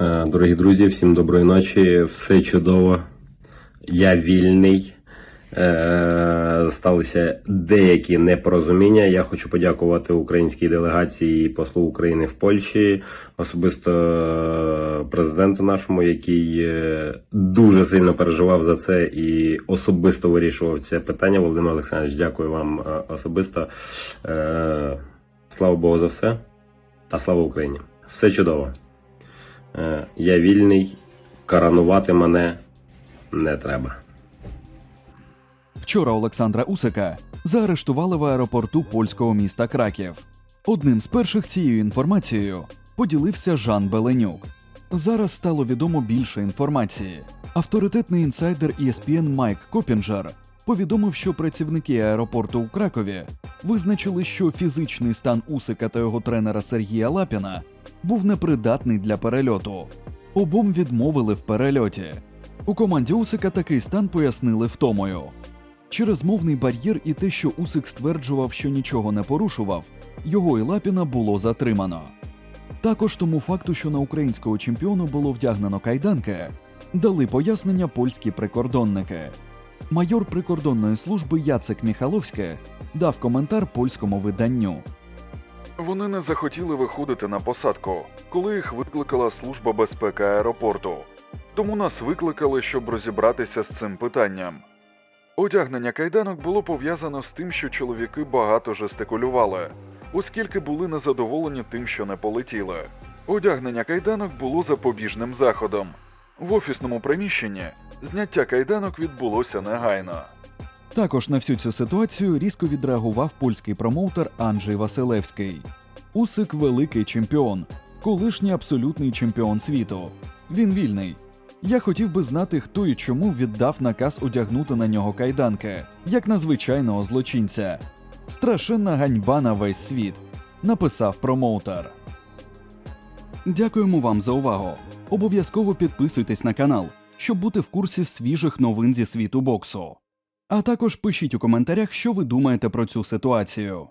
Е, Дорогі друзі, всім доброї ночі. Все чудово. Я вільний. Е, Сталися деякі непорозуміння. Я хочу подякувати українській делегації і послу України в Польщі, особисто е, президенту нашому, який дуже сильно переживав за це і особисто вирішував це питання. Володимир Олександрович, дякую вам особисто. Слава Богу за все. Та слава Україні! Все чудово. Е, Я вільний, коронувати мене не треба. Вчора Олександра Усика заарештували в аеропорту польського міста Краків. Одним з перших цією інформацією поділився Жан Беленюк. Зараз стало відомо більше інформації. Авторитетний інсайдер ESPN Майк Копінджер повідомив, що працівники аеропорту у Кракові визначили, що фізичний стан Усика та його тренера Сергія Лапіна був непридатний для перельоту. Обом відмовили в перельоті. У команді Усика такий стан пояснили втомою. Через мовний бар'єр і те, що Усик стверджував, що нічого не порушував, його і Лапіна було затримано. Також тому факту, що на українського чемпіона було вдягнено кайданки, дали пояснення польські прикордонники. Майор прикордонної служби Яцек Міхаловський дав коментар польському виданню. Вони не захотіли виходити на посадку, коли їх викликала служба безпеки аеропорту. Тому нас викликали, щоб розібратися з цим питанням. Одягнення кайданок було пов'язано з тим, що чоловіки багато жестикулювали, оскільки були незадоволені тим, що не полетіли. Одягнення кайданок було запобіжним заходом. В офісному приміщенні зняття кайданок відбулося негайно. Також на всю цю ситуацію різко відреагував польський промоутер Анджей Василевський. Усик великий чемпіон, колишній абсолютний чемпіон світу. Він вільний. Я хотів би знати, хто і чому віддав наказ одягнути на нього кайданки, як на звичайного злочинця. Страшенна ганьба на весь світ, написав промоутер. Дякуємо вам за увагу. Обов'язково підписуйтесь на канал, щоб бути в курсі свіжих новин зі світу боксу. А також пишіть у коментарях, що ви думаєте про цю ситуацію.